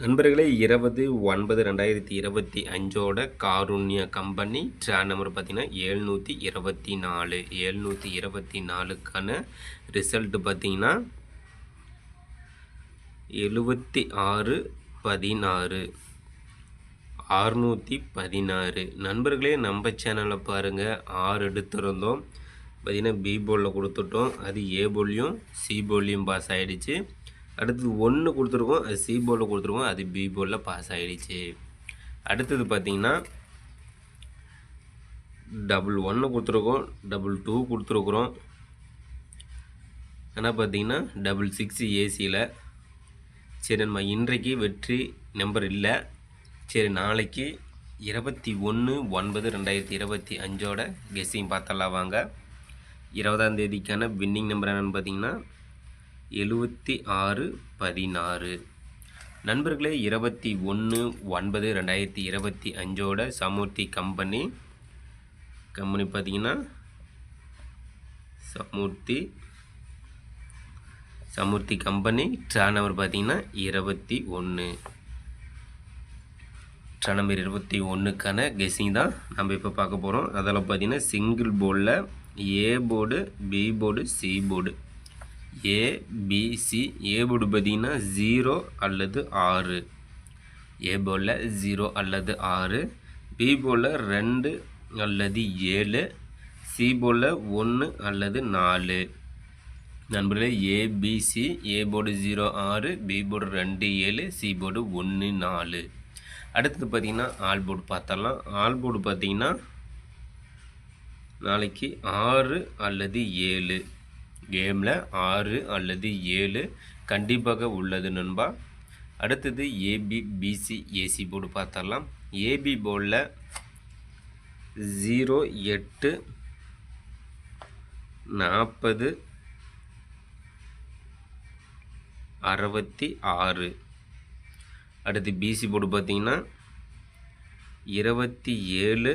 நண்பர்களே இருபது ஒன்பது ரெண்டாயிரத்தி இருபத்தி அஞ்சோட காருண்ய கம்பெனி ட்ரான் நம்பர் பார்த்தீங்கன்னா ஏழ்நூற்றி இருபத்தி நாலு. ஏழ்நூற்றி இருபத்தி நாலுக்கான ரிசல்ட்டு பார்த்தீங்கன்னா எழுபத்தி ஆறு பதினாறு. ஆறுநூற்றி பதினாறு. நண்பர்களே நம்ம சேனலில் பாருங்கள் ஆறு எடுத்திருந்தோம். பார்த்தீங்கன்னா பி போலில் கொடுத்துட்டோம். அது ஏ போலியும் சி போலியும் பாஸ் ஆகிடுச்சு அடுத்தது ஒன்று கொடுத்துருக்கோம் அது சி போர்டில் கொடுத்துருக்கோம் அது பி போர்டில் பாஸ் ஆகிடுச்சு அடுத்தது பார்த்திங்கன்னா டபுள் ஒன்று கொடுத்துருக்கோம் டபுள் டூ கொடுத்துருக்குறோம். ஆனால் பார்த்தீங்கன்னா டபுள் சிக்ஸ் ஏசியில் சரி நம்ம இன்றைக்கு வெற்றி நம்பர் இல்லை. சரி நாளைக்கு இருபத்தி ஒன்று ஒன்பது ரெண்டாயிரத்தி இருபத்தி அஞ்சோட கெஸ்ஸிங் பார்த்தலாம் வாங்க. இருபதாம் தேதிக்கான வின்னிங் நம்பர் என்னென்னு பார்த்தீங்கன்னா எழுபத்தி ஆறு பதினாறு. நண்பர்களே இருபத்தி ஒன்று ஒன்பது ரெண்டாயிரத்தி இருபத்தி அஞ்சோட சமூர்த்தி கம்பெனி. கம்பெனி பார்த்தீங்கன்னா Samurdhi Samurdhi company. Draw number பார்த்தீங்கன்னா இருபத்தி ஒன்று. ட்ரா நம்பர் இருபத்தி ஒன்றுக்கான கெஸ்ஸிங் தான் நம்ம இப்போ பார்க்க போகிறோம். அதில் பார்த்தீங்கன்னா சிங்கிள் போர்டில் A board B board C board. ABC A board பார்த்தீங்கன்னா ஜீரோ அல்லது ஆறு. ஏ ஜீரோ அல்லது ஆறு. பி ரெண்டு அல்லது ஏழு. சி ஒன்று அல்லது நாலு. நண்பர்களே ஏபிசி ஏ போர்டு ஜீரோ ஆறு. பி போர்டு ரெண்டு ஏழு. சி போர்டு ஒன்று நாலு. அடுத்தது பார்த்திங்கன்னா ஆல் போர்டு பார்த்தரலாம் ஆல் போர்டு பார்த்திங்கன்னா நாளைக்கு ஆறு அல்லது ஏழு. கேமில் ஆறு அல்லது ஏழு கண்டிப்பாக உள்ளது நண்பா. அடுத்தது ஏபி பிசி ஏசி போர்டு பார்த்துடலாம். ஏபி போர்டில் ஜீரோ எட்டு நாற்பது அறுபத்தி ஆறு. அடுத்து பிசி போர்டு பார்த்திங்கன்னா இருபத்தி ஏழு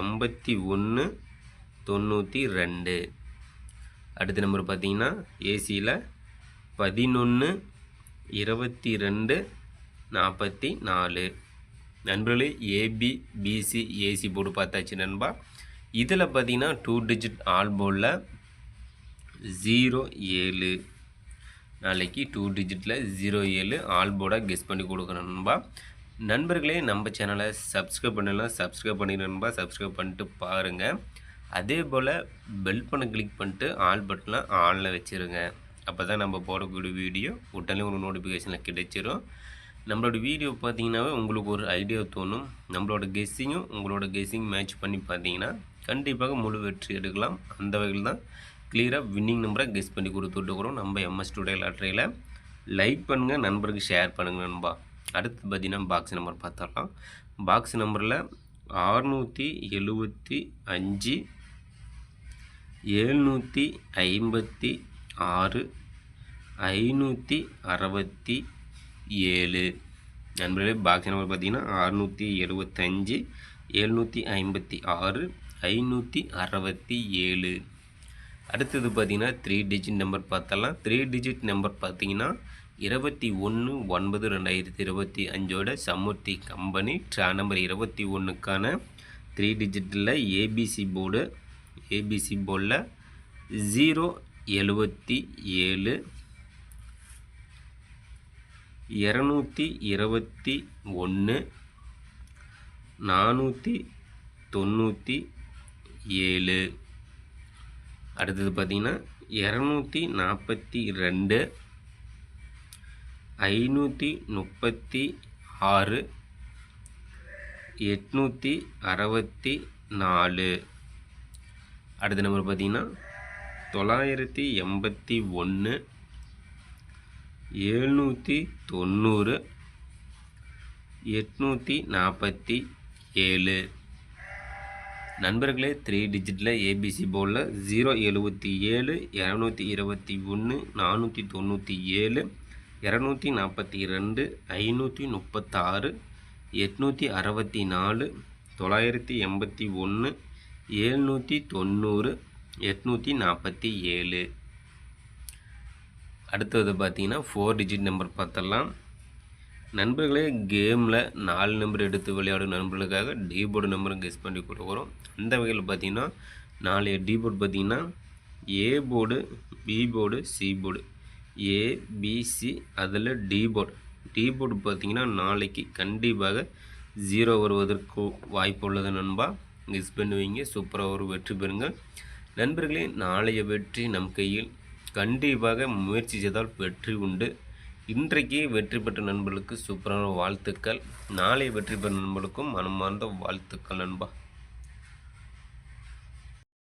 எண்பத்தி ஒன்று தொண்ணூற்றி ரெண்டு. அடுத்த நம்பர் பார்த்தீங்கன்னா ஏசியில் பதினொன்று இருபத்தி ரெண்டு நாற்பத்தி நாலு நண்பர்களே ஏபி பிசி ஏசி போர்டு பார்த்தாச்சு நண்பா. இதில் பார்த்தீங்கன்னா டூ டிஜிட் ஆல் போர்டில் ஜீரோ ஏழு. நாளைக்கு டூ டிஜிட்டில் ஜீரோ ஏழு ஆல் போர்டாக கெஸ் பண்ணி கொடுக்குறேன் நண்பா. நண்பர்களே நம்ம சேனலை சப்ஸ்கிரைப் பண்ணலாம் சப்ஸ்கிரைப் பண்ணிடுறேன்பா சப்ஸ்கிரைப் பண்ணிட்டு பாருங்கள் அதே போல் பெல் பண்ண கிளிக் பண்ணிட்டு ஆல் பட்டனில் ஆனில் வச்சுருங்க. அப்போ தான் நம்ம போடக்கூடிய வீடியோ உடனே ஒரு நோட்டிஃபிகேஷனில் கிடைச்சிரும். நம்மளோட வீடியோ பார்த்தீங்கன்னாவே உங்களுக்கு ஒரு ஐடியா தோணும். நம்மளோட கெஸ்ஸிங்கும் உங்களோட கெஸ்ஸிங் மேட்ச் பண்ணி பார்த்தீங்கன்னா கண்டிப்பாக முழு வெற்றி எடுக்கலாம். அந்த வகையில் தான் கிளியராக வின்னிங் நம்பரை கெஸ் பண்ணி கொடுத்துட்டுருக்குறோம் நம்ம எம்எஸ் டுடே லாட்ரியில் லைக் பண்ணுங்கள் நண்பருக்கு ஷேர் பண்ணுங்கள் நண்பா. அடுத்து பார்த்தீங்கன்னா பாக்ஸ் நம்பர் பார்த்துடலாம். பாக்ஸ் நம்பரில் ஆறுநூற்றி எழுபத்தி அஞ்சு எழுநூற்றி ஐம்பத்தி ஆறு ஐநூற்றி அறுபத்தி ஏழு. நண்பர்களே பாக்ஸ் நம்பர் பார்த்தீங்கன்னா அறுநூற்றி எழுபத்தஞ்சு எழுநூற்றி ஐம்பத்தி ஆறு ஐநூற்றி அறுபத்தி ஏழு. அடுத்தது பார்த்திங்கன்னா த்ரீ டிஜிட் நம்பர் பார்த்தலாம். த்ரீ டிஜிட் நம்பர் பார்த்தீங்கன்னா இருபத்தி ஒன்று ஒன்பது ரெண்டாயிரத்தி இருபத்தி அஞ்சோட சமுர்த்தி கம்பெனி ட்ரா நம்பர் இருபத்தி ஒன்றுக்கான த்ரீ டிஜிட்டில் ஏபிசி போர்டு ஏபிசி சிம்போலில் ஜீரோ எழுபத்தி ஏழு இரநூத்தி இருபத்தி ஒன்று நானூற்றி தொண்ணூற்றி ஏழு. அடுத்தது பார்த்திங்கன்னா இரநூத்தி நாற்பத்தி ரெண்டு ஐநூற்றி முப்பத்தி ஆறு எட்நூற்றி அறுபத்தி நாலு. அடுத்த நம்பர் பார்த்தீங்கன்னா தொள்ளாயிரத்தி எண்பத்தி ஒன்று எழுநூற்றி தொண்ணூறு எட்நூற்றி நாற்பத்தி ஏழு. நண்பர்களே த்ரீ டிஜிட்டில் ஏபிசி போர்டில் ஜீரோ எழுபத்தி ஏழு இரநூத்தி இருபத்தி ஒன்று நானூற்றி தொண்ணூற்றி ஏழு இரநூத்தி நாற்பத்தி ரெண்டு ஐநூற்றி முப்பத்தாறு எட்நூற்றி அறுபத்தி நாலு தொள்ளாயிரத்தி எண்பத்தி ஒன்று ஏழ்நூற்றி தொண்ணூறு எட்நூற்றி நாற்பத்தி ஏழு. அடுத்தது பார்த்தீங்கன்னா ஃபோர் டிஜிட் நம்பர் பார்த்தலாம் நண்பர்களே கேமில் நாலு நம்பர் எடுத்து விளையாடும் நண்பர்களுக்காக டி போர்டு நம்பரும் கெஸ் பண்ணி கொடுக்குறோம். அந்த வகையில் பார்த்தீங்கன்னா நாலு டீ போர்டு பார்த்தீங்கன்னா A board B board C board A BC அதில் டி போர்டு டி போர்டு பார்த்தீங்கன்னா நாளைக்கு கண்டிப்பாக ஜீரோ வருவதற்கு வாய்ப்பு உள்ளது நண்பா. மிஸ் பண்ணுவீங்க சூப்பராக ஒரு வெற்றி பெறுங்கள். நண்பர்களே நாளைய வெற்றி நம் கையில். கண்டிப்பாக முயற்சி செய்தால் வெற்றி உண்டு. இன்றைக்கு வெற்றி பெற்ற நண்பர்களுக்கு சூப்பரான வாழ்த்துக்கள். நாளை வெற்றி பெற்ற நண்பர்களுக்கும் மனமார்ந்த வாழ்த்துக்கள் நண்பா.